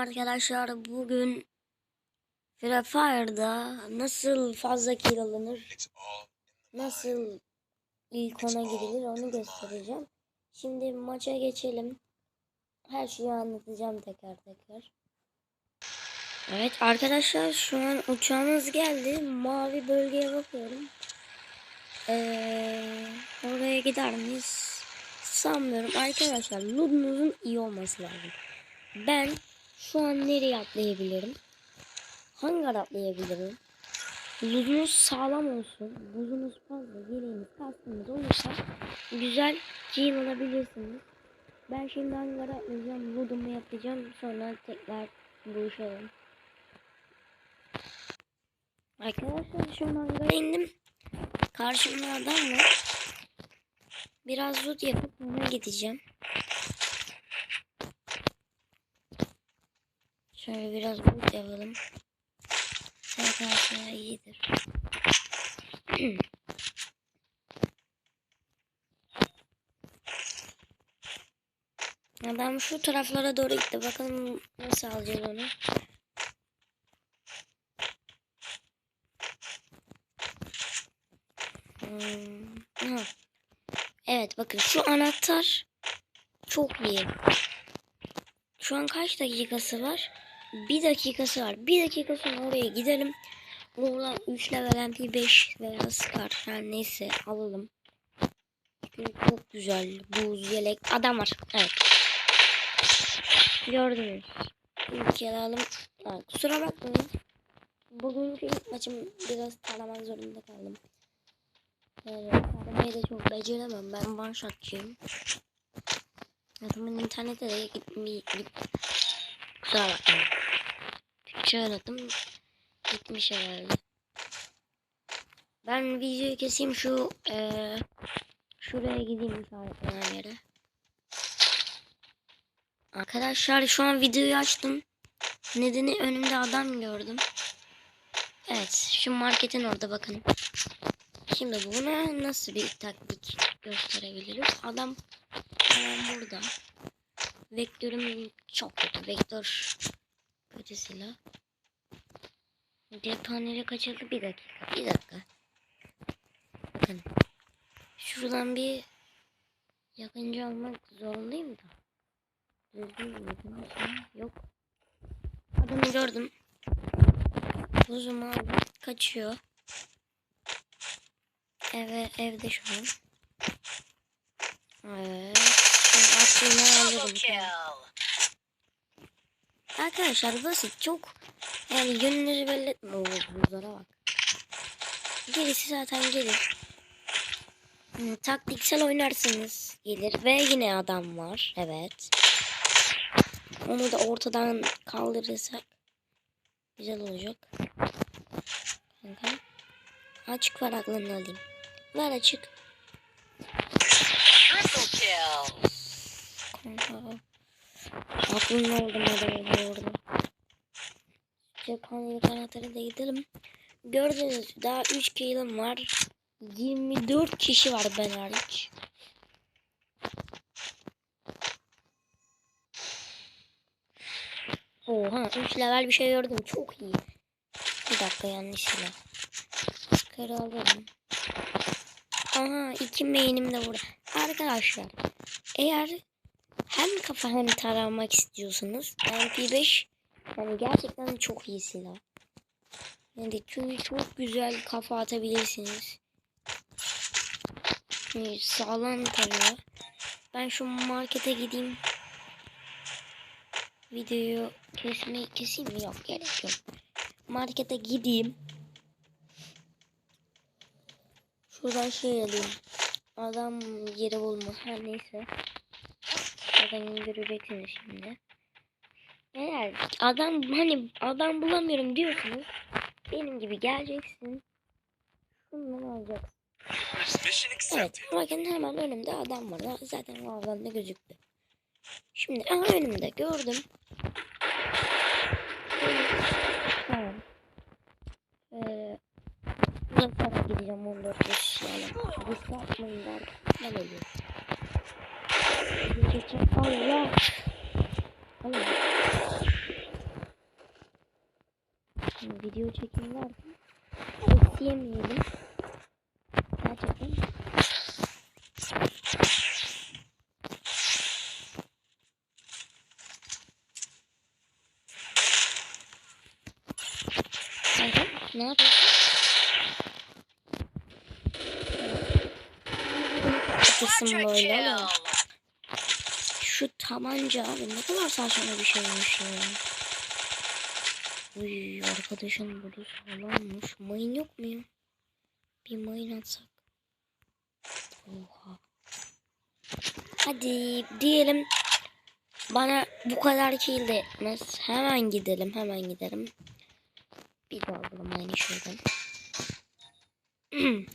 arkadaşlar. Bugün Free Fire'da nasıl fazla kill alınır, nasıl ilk ona gidilir onu göstereceğim. Şimdi maça geçelim. Her şeyi anlatacağım teker teker. Evet arkadaşlar şu an uçağımız geldi. Mavi bölgeye bakıyorum. Ee, oraya gider miyiz? Sanmıyorum. Arkadaşlar loot'unuzun iyi olması lazım. Ben şu an nereye atlayabilirim? Hangar atlayabilirim? Loot'unuz sağlam olsun. Buzunuz fazla, yeleğiniz, kaskınız olursa güzel giyim alabilirsiniz. Ben şimdi hangara atlayacağım, loot'umu yapacağım. Sonra tekrar buluşalım. Arkadaşlar şu an hangara indim. Karşımda adam var. Biraz loot yapıp ona gideceğim. Şöyle biraz loot yapalım. SKS iyidir. ya ben şu taraflara doğru gitti. Bakalım nasıl alacağız onu. Hmm. Evet bakın şu anahtar çok iyi. Şu an kaç dakikası var? Bir dakikası var. Bir dakika sonra oraya gidelim. Oradan 3 level MP5 veya Scar her neyse alalım. Çok güzel. Buz, yelek. Adam var. Evet. Gördünüz. İlk yer alalım. Ha, kusura bakmayın. Bugünkü maçım biraz taramak zorunda kaldım. Yani taramayı da çok beceremem. Ben one shotçıyım. Adamın internete de gitmeyi git. Kusura bakmayın. Türkçe öğrettim. Gitmiş herhalde. Ben videoyu keseyim şu eee şuraya gideyim işaretlenen yere. Arkadaşlar şu an videoyu açtım. Nedeni önümde adam gördüm. Evet şu marketin orada bakın. Şimdi buna nasıl bir taktik gösterebiliriz? Adam hemen burada. Vektörüm çok kötü. Vektör kötü silah. Cephaneli kaçırdı bir dakika. Bir dakika. Bakın. Şuradan bir yakınca almak zorundayım da. Düzgün yok. Adamı gördüm. Buzumu aldım. Kaçıyor. Eve, evde şu an. Evet. Şimdi alırım. Arkadaşlar basit çok yani yönünüzü belli etme o buzlara bak. Gerisi zaten gelir. Hmm, taktiksel oynarsınız gelir ve yine adam var. Evet. Onu da ortadan kaldırırsak güzel olacak. Kanka. Açık var aklını alayım. Ver açık. Kanka. Aklımda oldum adamı orada. Anahtarı da gidelim. Gördünüz daha 3 killim var. 24 kişi var ben hariç. Oha 3 level bir şey gördüm. Çok iyi. Bir dakika yanlışlıkla. Çıkarı alalım. Aha iki main'im de burada. Arkadaşlar eğer hem kafa hem taramak istiyorsanız MP5 yani gerçekten çok iyi silah. Yani çünkü çok güzel kafa atabilirsiniz. Yani sağlam tarıyor. Ben şu markete gideyim. Videoyu kesmeyi keseyim mi? Yok gerek yok. Markete gideyim. Şuradan şey alayım. Adam yeri bulma. Her neyse. Zaten göreceksiniz şimdi. Eğer adam hani adam bulamıyorum diyorsunuz. Benim gibi geleceksin. Şundan alacaksın. Evet. Bakın hemen önümde adam var. Zaten o adam da gözüktü. Şimdi aha önümde gördüm. Tamam. Ee, Uzatarak gideceğim 14 yaş yani. Riske atmayın der. Ben ölüyorum. Allah. Allah. Video çekim varken bekleyemeyelim. Gerçekten. Kanka ne yapıyorsun? Quadra böyle ama şu tabanca abi ne kadar saçma bir şeymiş ya. Uy arkadaşım burada sağlammış. Mayın yok mu ya? Bir mayın atsak. Oha. Hadi diyelim bana bu kadar kill de etmez. Hemen gidelim hemen gidelim. Bir daha alalım aynı şeyden.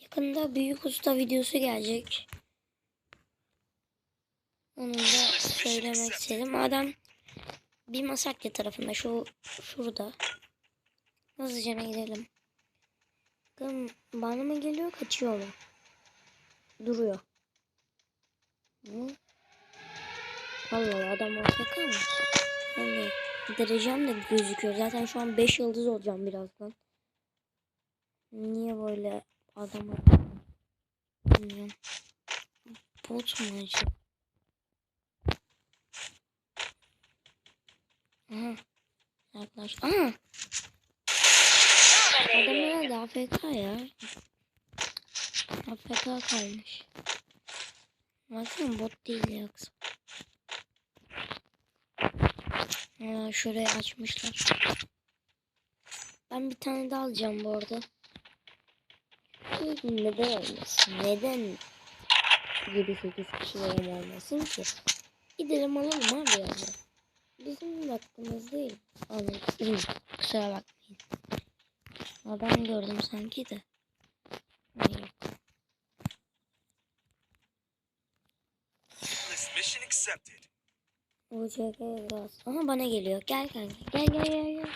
Yakında büyük usta videosu gelecek. Onu da söylemek istedim. Adam bir Masakya tarafında şu şurada. Hızlıca gidelim. Bakın bana mı geliyor kaçıyor mu? Duruyor. Hı? Allah adam AFK mı? Yani derecem de gözüküyor. Zaten şu an 5 yıldız olacağım birazdan. Niye böyle adam Bilmiyorum. Bot mu acaba? Aha. Yaklaş. Aha. Adam herhalde AFK ya. AFK kalmış. Baksana bot değil yoksa. Ha, şurayı açmışlar. Ben bir tane daha alacağım bu arada. Neden olmasın? Neden 7-8 kişilerim olmasın ki? Gidelim alalım abi yani. Bizim vaktimiz değil. Anladım. Kusura bakmayın. Adam gördüm sanki de. Accepted. UCG biraz. Aha bana geliyor. Gel kanka. Gel gel gel gel.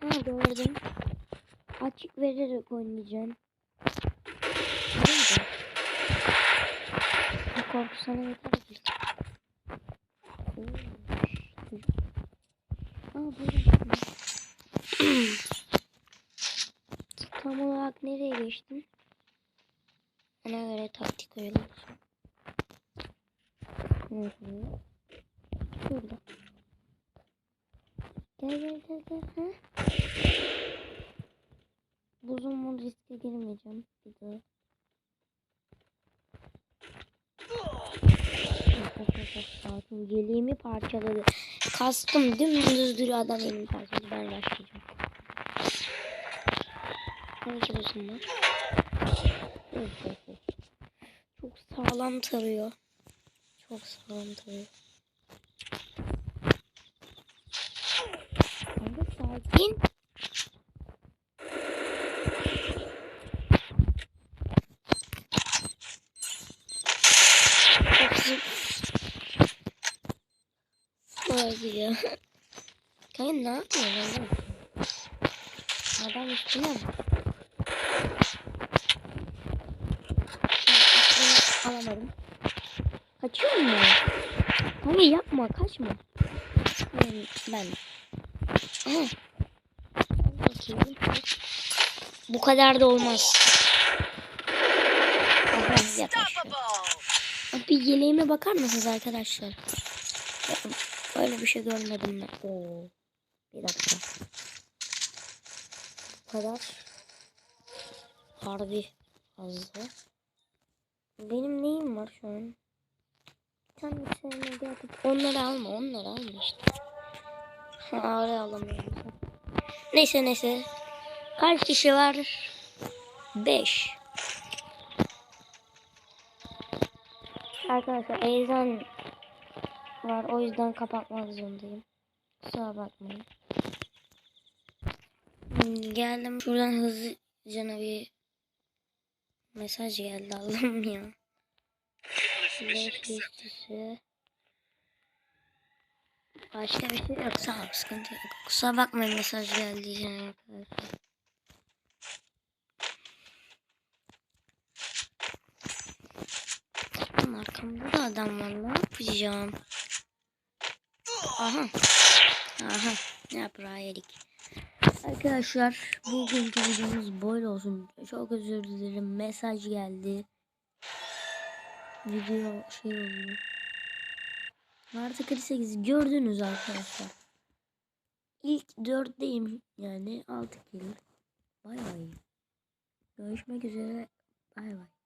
Ha gördüm. Açık vererek oynayacağım. Neydi? Bu korku sana yeter Tam olarak nereye geçtin? Ona göre taktik uygulayacağım. Hı hı. Şurada. Gel gel gel gel. Ha? Buzun riske girmeyeceğim bir daha. Sakin. Yeleğimi parçaladı. Kastım dümdüz duruyor adam elimi parçaladı. Ben başlayacağım. 12 buzum var. Çok sağlam tarıyor. Çok sağlam tarıyor. Kanka sakin. Çok zıp. Vay ya. Kanka ne yapıyorsun oğlum? Adam üstüne? Aklını alamadım. Kaçıyor mu? Kanka yapma kaçma. Ben. ben. Aha. Bakayım. Bu kadar da olmaz. Aha. Bir yeleğime bakar mısınız arkadaşlar? Bakın, Böyle bir şey görmedim ben. Oo. Bir dakika. Bu kadar. Harbi fazla. Benim neyim var şu an? Bir tane sevmedi atıp onları alma onları alma işte. Oraya alamıyorum. Neyse neyse. Kaç kişi var? 5. Arkadaşlar ezan var. O yüzden kapatmak zorundayım. Kusura bakmayın. Hmm, Geldim. Şuradan hızlıca bir mesaj geldi Allah'ım ya. Başka bir şey yok. Sağ ol. Sıkıntı yok. Kusura bakmayın mesaj geldiği için arkadaşlar. Arkamda da adam var. Ne yapacağım? Aha. Aha yaprağı yedik. Arkadaşlar bugünkü videomuz böyle olsun. Çok özür dilerim. Mesaj geldi. Video şey oldu. Artı 48 gördünüz arkadaşlar. İlk 4'teyim yani 6 kill. Bay bay. Görüşmek üzere. Bay bay.